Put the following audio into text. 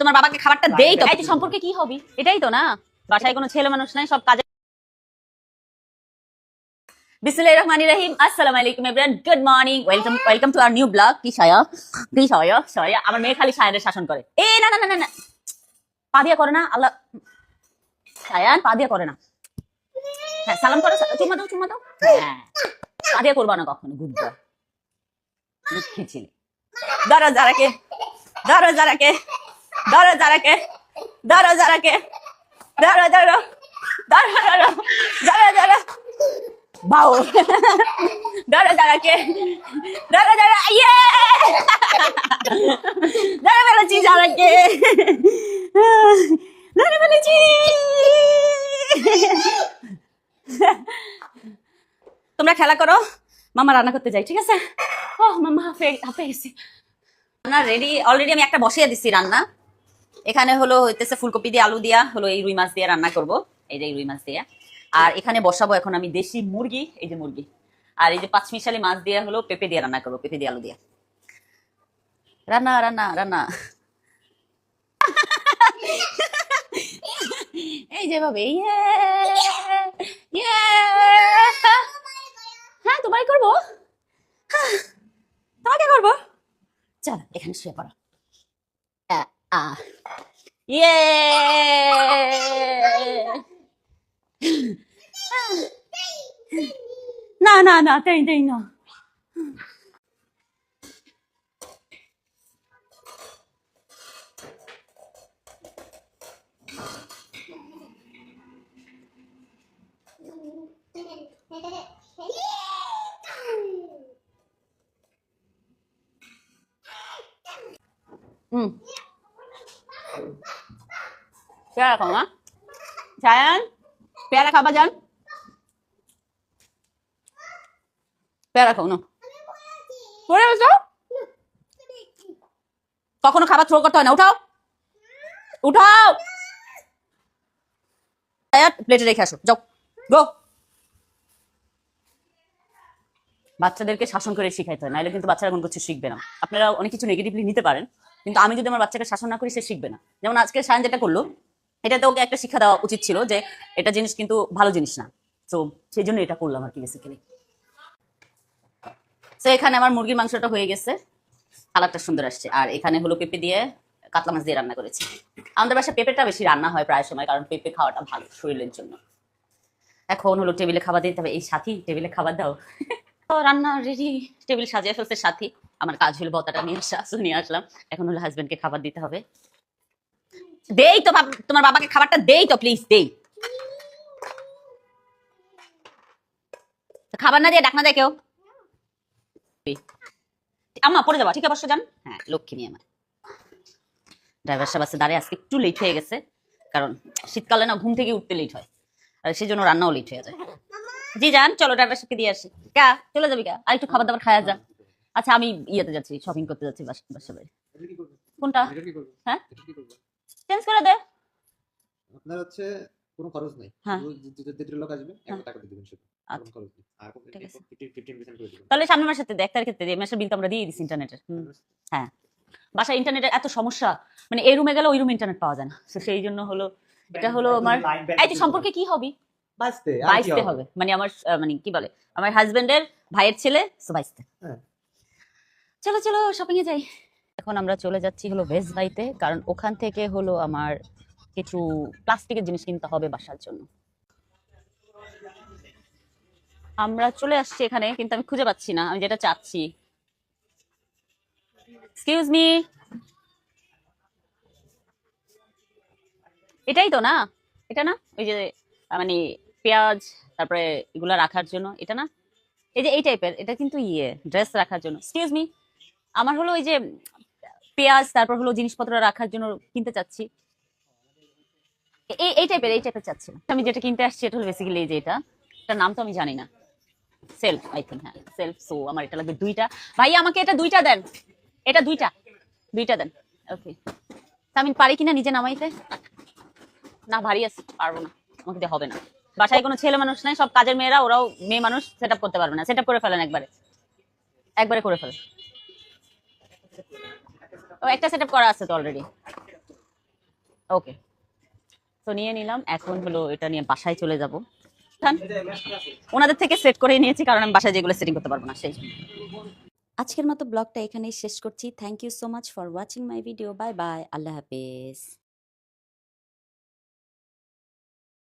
তোমার বাবাকে খাবারটা দেই তো। এই সম্পর্কে কি হবি? এটাই তো না। বাসায় কোনো ছেলে মানুষ নাই সব কাজে বিসমিল্লাহির রহমানির রহিম। আসসালামু আলাইকুম everyone good morning welcome welcome to our new blog কি সায়া? কি সায়া? সায়া। আমার মেয়ে খালি সায়ানের শাসন করে। এ না না না না না। পা দিয়া করে না আল্লাহ সায়ান পা দিয়া করে না। হ্যাঁ সালাম করো চুমা দাও চুমা দাও। হ্যাঁ। পা দিয়া করবা না কখনো গুড বয় দুঃখী ছিলে। ধরো যারাকে ধরো যারাকে। ধরো যারাকে ধরো যারাকে ধরো ধরো ধরো ধরো ধরো ধরো বাউ ধরো যারাকে ধরো ধরো ইয়ে! ধরো ফেলেছি যারাকে ধরে ফেলেছি। তোমরা খেলা করো। মামা রান্না করতে যাই ঠিক আছে? ও, মামা হাফে হাফে গেছি। রান্না রেডি অলরেডি আমি একটা বসিয়ে দিছি রান্না। এখানে হলো হইতেছে ফুলকপি দিয়ে আলু দিয়া হলো এই রুই মাছ দিয়ে রান্না করব। এই যে রুই মাছ দিয়ে। আর এখানে বসাবো এখন আমি দেশি মুরগি এই যে মুরগি। আর এই যে পাঁচমিশালি মাছ দিয়ে হলো পেঁপে দিয়ে রান্না করব পেঁপে দিয়ে আলু দিয়ে। রান্না রান্না রান্না। এই যে ভাবে ইয়ে ইয়ে। হ্যাঁ তোমায় করব? হ্যাঁ, তোমাকে করব? চল এখানে শুয়ে পড়ো। আ, আ। ইয়ে না না না তাই তাই না হুম পেয়ারা খাও না সায়ান পেয়ারা খাবা যান পেয়ারা খাও না পড়ে কখনো খাবার থ্রো করতে হয় না, উঠাও। উঠাও। প্লেটে রেখে আসো। যাও গো বাচ্চাদেরকে শাসন করে শিখাইতে হয়, নাহলে কিন্তু বাচ্চারা কোনো কিছু শিখবে না। আপনারা অনেক কিছু নেগেটিভলি নিতে পারেন। কিন্তু আমি যদি আমার বাচ্চাকে শাসন না করি, সে শিখবে না। যেমন আজকে সায়ন যেটা করল, এটাতে ওকে একটা শিক্ষা দেওয়া উচিত ছিল যে এটা জিনিস কিন্তু ভালো জিনিস না। তো সেই জন্য এটা করলাম আর কি বেসিক্যালি তো এখানে আমার মুরগির মাংসটা হয়ে গেছে। কালারটা সুন্দর আসছে। আর এখানে হলো পেঁপে দিয়ে কাতলা মাছ দিয়ে রান্না করেছি। আমাদের বাসায় পেঁপেটা বেশি রান্না হয় প্রায় সময়, কারণ পেঁপে খাওয়াটা ভালো শরীরের জন্য। এখন হলো টেবিলে খাবার দিতে হবে। এই সাথী, টেবিলে খাবার দাও। রান্না রেডি টেবিল সাজিয়ে ফেলছে সাথী। আমার কাজ হলো বতাটা নিয়ে আসা নিয়ে আসলাম। এখন হলো হাজবেন্ডকে খাবার দিতে হবে। দেই তো তোমার বাবাকে খাবারটা দেই তো প্লিজ দেই। খাবার না দিয়ে ডাকনা দেয় কেউ? আম্মা, পড়ে যাবা, ঠিক আছে যান হ্যাঁ লক্ষ্মী আমার। ড্রাইভার সাহেব আছে, দাঁড়িয়ে, আজকে একটু লেট হয়ে গেছে। কারণ শীতকালে না ঘুম থেকে উঠতে লেট হয়। আর সেই জন্য রান্নাও লেট হয়ে যায়। জি যান চলো ড্রাইভার সাহেবকে দিয়ে আসি। কা, চলে যাবি কা? আর একটু খাবার দাবার খাওয়া যা। আচ্ছা আমি ইয়েতে যাচ্ছি শপিং করতে যাচ্ছি বাস- বাসা বাড়ি কোনটা? হ্যাঁ? চেঞ্জ করে দে। আপনার হচ্ছে কোনো খরচ নাই। হ্যাঁ। দুটো লোক আসবে হ্যাঁ। টাকা দিয়ে দিবেন শুধু। আচ্ছা। তাহলে সামনের মাসের এক তারিখের এই মাসের বিল তো আমরা দিয়ে দিচ্ছি ইন্টারনেটের হ্যাঁ। বাসায় ইন্টারনেটের এত সমস্যা মানে এই রুমে গেলে ওই রুমে ইন্টারনেট পাওয়া যায় না। তো সেই জন্য হলো এটা হলো আমার এই সম্পর্কে কি হবি বাঁচতে বাইশতে হবে? মানে আমার মানে কি বলে? আমার হাজবেন্ডের ভাইয়ের ছেলে সো বাইশতে হ্যাঁ। চলো চলো শপিং এ যাই। এখন আমরা চলে যাচ্ছি হলো ভেজ বাইতে কারণ ওখান থেকে হলো আমার কিছু প্লাস্টিকের জিনিস কিনতে হবে বাসার জন্য। আমরা চলে আসছি এখানে, কিন্তু আমি খুঁজে পাচ্ছি না, আমি যেটা চাচ্ছি। এক্সকিউজ মি এটাই তো না? এটা না? ওই যে মানে পেঁয়াজ, তারপরে এগুলো রাখার জন্য, এটা না? এই যে এই টাইপের এটা কিন্তু ইয়ে ড্রেস রাখার জন্য। এক্সকিউজ মি আমার হলো ওই যে পেঁয়াজ, তারপর হলো জিনিসপত্র রাখার জন্য কিনতে চাচ্ছি। এই এই টাইপের এই টাইপের চাচ্ছি। আমি যেটা কিনতে আসছি এটা হলো বেসিক্যালি এই যে এটা। এটার নাম তো আমি জানি না। সেলফ আই থিঙ্ক হ্যাঁ সেলফ সো আমার এটা লাগবে দুইটা। ভাই, আমাকে এটা দুইটা দেন। এটা দুইটা। দুইটা দেন। ওকে আমি পারি কিনা নিজে নামাইতে? না, ভারী আছে, পারব না। আমাকে দিয়ে হবে না। বাসায় কোনো ছেলে মানুষ নাই, সব কাজের মেয়েরা, ওরাও মেয়ে মানুষ সেট করতে পারবে না। সেট করে ফেলেন একবারে। একবারে করে ফেলেন। ও, একটা সেট করা আছে তো অলরেডি ওকে তো নিয়ে নিলাম। এখন হলো এটা নিয়ে বাসায় চলে যাব। ওনাদের থেকে সেট করে নিয়েছি, কারণ আমি বাসায় যেগুলো সেটিং করতে পারব না, সেই। আজকের মতো ব্লগটা এখানেই শেষ করছি। Thank you so much for watching my video bye bye আল্লাহ হাফেজ।